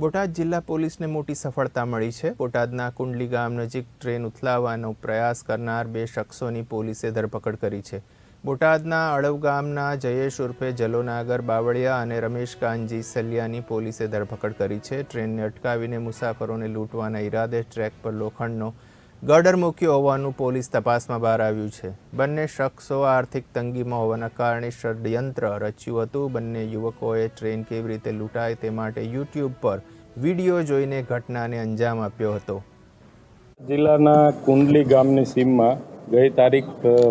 બોટાદ જિલ્લા પોલીસને મોટી સફળતા મળી છે. બોટાદના કુંડલી ગામ નજીક ટ્રેન ઉથલાવવાનો પ્રયાસ કરનાર બે શખ્સોની પોલીસે ધરપકડ કરી છે. બોટાદના અળવ ગામના જયેશ ઉર્ફે જલોનાગર બાવળિયા અને રમેશ કાનજી સલિયાની પોલીસે ધરપકડ કરી છે. ટ્રેનને અટકાવીને મુસાફરોને લૂંટવાના ઈરાદે ટ્રેક પર લોખંડનો ગર્ડર મૂક્યો હોવાનું પોલીસ તપાસમાં બહાર આવ્યું છે. બંને શખ્સો આર્થિક તંગીમાં હોવાના કારણે ષડયંત્ર રચ્યું હતું. બંને યુવકોએ ટ્રેન કેવી રીતે લૂંટાય તે માટે યુટ્યુબ પર વીડિયો જોઈને ઘટનાને અંજામ આપ્યો હતો. જિલ્લાના કુંડલી ગામની સીમમાં ગઈ તારીખ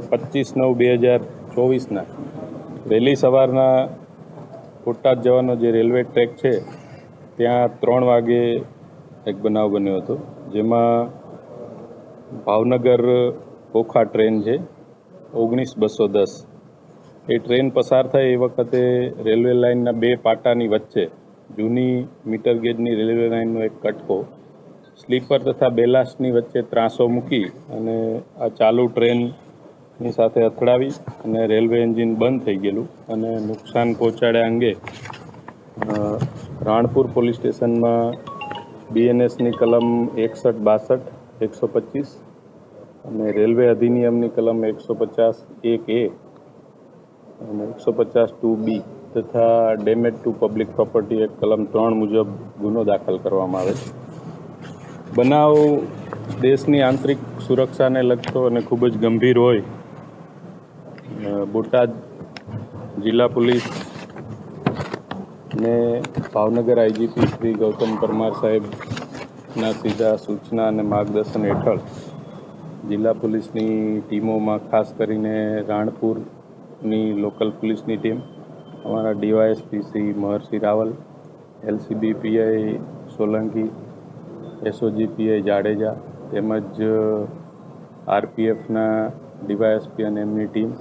પચીસ નવ બે હજાર ચોવીસના વહેલી સવારના બોટાદ જવાનો જે રેલવે ટ્રેક છે, ત્યાં ત્રણ વાગે એક બનાવ બન્યો હતો, જેમાં ભાવનગર ઓખા ટ્રેન છે, ઓગણીસ બસો દસ. એ ટ્રેન પસાર થાય એ વખતે રેલવે લાઇનના બે પાટાની વચ્ચે, જૂની મીટર ગેજની રેલવે લાઇનનો એક કટકો, સ્લીપર તથા બેલાસ્ટની વચ્ચે ત્રાસો મૂકી અને આ ચાલુ ટ્રેનની સાથે અથડાવી અને રેલવે એન્જિન બંધ થઈ ગયેલું અને નુકસાન પહોંચાડ્યા અંગે રાણપુર પોલીસ સ્ટેશનમાં બીએનએસની કલમ એકસઠ બાસઠ, એકસો પચીસ અને રેલવે અધિનિયમની કલમ એકસો પચાસ એક એ અને એકસો પચાસ ટુ બી તથા ડેમેજ ટુ પબ્લિક પ્રોપર્ટી એક કલમ ત્રણ મુજબ ગુનો દાખલ કરવામાં આવે છે. બનાવ દેશની આંતરિક સુરક્ષાને લગતો અને ખૂબ જ ગંભીર હોય બોટાદ જિલ્લા પોલીસ ને ભાવનગર આઈજીપી શ્રી ગૌતમ પરમાર સાહેબના સીધા સૂચના અને માર્ગદર્શન હેઠળ જિલ્લા પોલીસની ટીમોમાં ખાસ કરીને રાણપુરની લોકલ પોલીસની ટીમ, અમારા DySP Shri Maharshi Raval, LCB PI Solanki, SOG PI Jadeja તેમજ આરપીએફના ડીવાયએસપી અને એમની ટીમ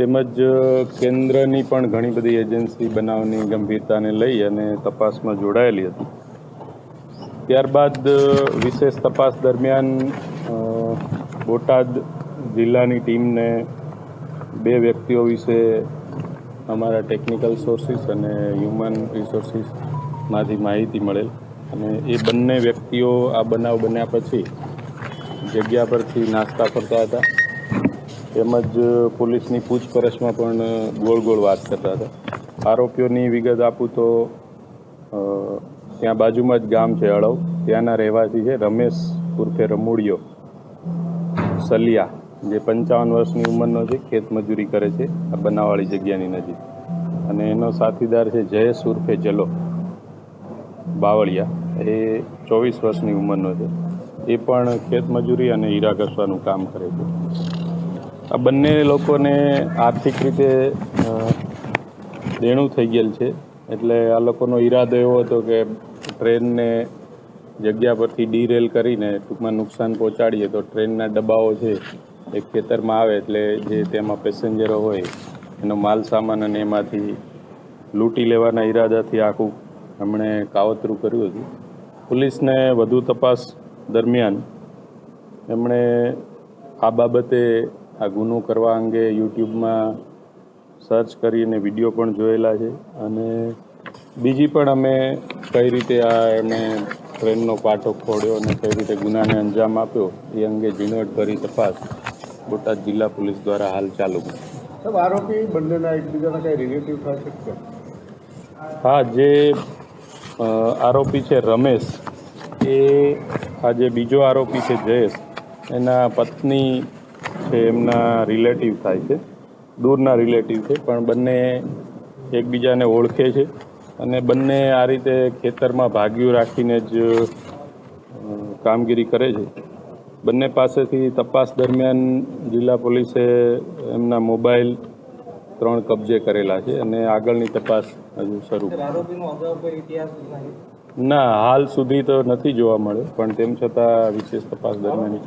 તેમજ કેન્દ્રની પણ ઘણી બધી એજન્સી બનાવની ગંભીરતાને લઈ અને તપાસમાં જોડાયેલી હતી. ત્યારબાદ વિશેષ તપાસ દરમિયાન બોટાદ જિલ્લાની ટીમને બે વ્યક્તિઓ વિશે અમારા ટેકનિકલ સોર્સિસ અને હ્યુમન રિસોર્સિસમાંથી માહિતી મળેલ. અને એ બંને વ્યક્તિઓ આ બનાવ બન્યા પછી જગ્યા પરથી નાસ્તા કરતા હતા. તેમજ પોલીસની પૂછપરછમાં પણ ગોળ ગોળ વાત કરતા હતા. આરોપીઓની વિગત આપું તો ત્યાં બાજુમાં જ ગામ છે અળવ. ત્યાંના રહેવાસી છે રમેશ ઉર્ફે રમુડિયો. સલિયા, જે પંચાવન વર્ષની ઉંમરનો છે ખેતમજૂરી કરે છે, આ બનાવવાળી જગ્યાની નજીક. અને એનો સાથીદાર છે જયેશ ઉર્ફે જલો, બાવળિયા. એ ચોવીસ વર્ષની ઉંમરનો છે. એ પણ ખેતમજૂરી અને હીરા ઘસવાનું કામ કરે છે. આ બંને લોકોને આર્થિક રીતે દેણું થઈ ગયેલ છે. એટલે આ લોકોનો ઈરાદો એવો હતો કે ટ્રેનને જગ્યા પરથી ડીરેલ કરીને ટૂંકમાં નુકસાન પહોંચાડીએ તો ટ્રેનના ડબ્બાઓ છે એ ખેતરમાં આવે એટલે જે તેમાં પેસેન્જરો હોય, એનો માલ સામાન અને એમાંથી લૂંટી લેવાના ઈરાદાથી આખું એમણે કાવતરું કર્યું હતું. પોલીસને વધુ તપાસ દરમિયાન એમણે આ બાબતે આ ગુનો કરવા અંગે યુટ્યુબમાં સર્ચ કરીને વીડિયો પણ જોયેલા છે અને બીજી પણ અમે કઈ રીતે આ એને ટ્રેનનો પાટો ખોડ્યો અને કઈ રીતે ગુનાને અંજામ આપ્યો એ અંગે ઝીણવટભરી તપાસ બોટાદ જિલ્લા પોલીસ દ્વારા હાલ ચાલુ છે. સાહેબ આરોપી બંનેના એકબીજાના કઈ રિલેટિવ છે હા જે આરોપી છે રમેશ એ આ જે બીજો આરોપી છે જયેશ એના પત્ની છે એમના રિલેટિવ થાય છે દૂરના રિલેટિવ છે પણ બંને એકબીજાને ઓળખે છે. અને બંને આ રીતે ખેતરમાં ભાગ્યું રાખીને જ કામગીરી કરે છે. બંને પાસેથી તપાસ દરમિયાન જિલ્લા પોલીસે એમના મોબાઈલ ત્રણ કબજે કરેલા છે અને આગળની તપાસ હજુ શરૂ. ના હાલ સુધી તો નથી જોવા મળ્યો પણ તેમ છતાં વિશેષ તપાસ દરમિયાન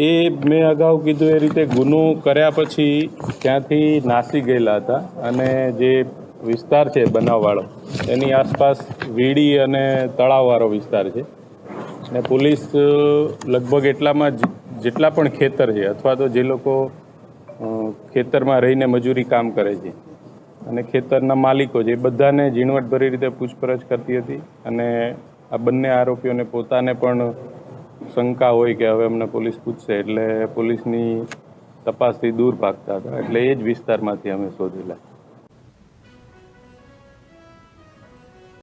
એ મેં અગાઉ કીધું એ રીતે ગુનો કર્યા પછી ત્યાંથી નાસી ગયેલા હતા અને જે વિસ્તાર છે બનાવવાળો. એની આસપાસ વીડી અને તળાવવાળો વિસ્તાર છે. ને પોલીસ લગભગ એટલામાં જેટલા પણ ખેતર છે, અથવા તો જે લોકો ખેતરમાં રહીને મજૂરી કામ કરે છે. અને ખેતરના માલિકો એ બધાને ઝીણવટભરી રીતે પૂછપરછ કરતી હતી. અને આ બંને આરોપીઓને પોતાને પણ શંકા હોય કે હવે અમને પોલીસ પૂછશે. એટલે પોલીસની તપાસથી દૂર ભાગતા હતા. એટલે એ જ વિસ્તારમાંથી અમે શોધેલા.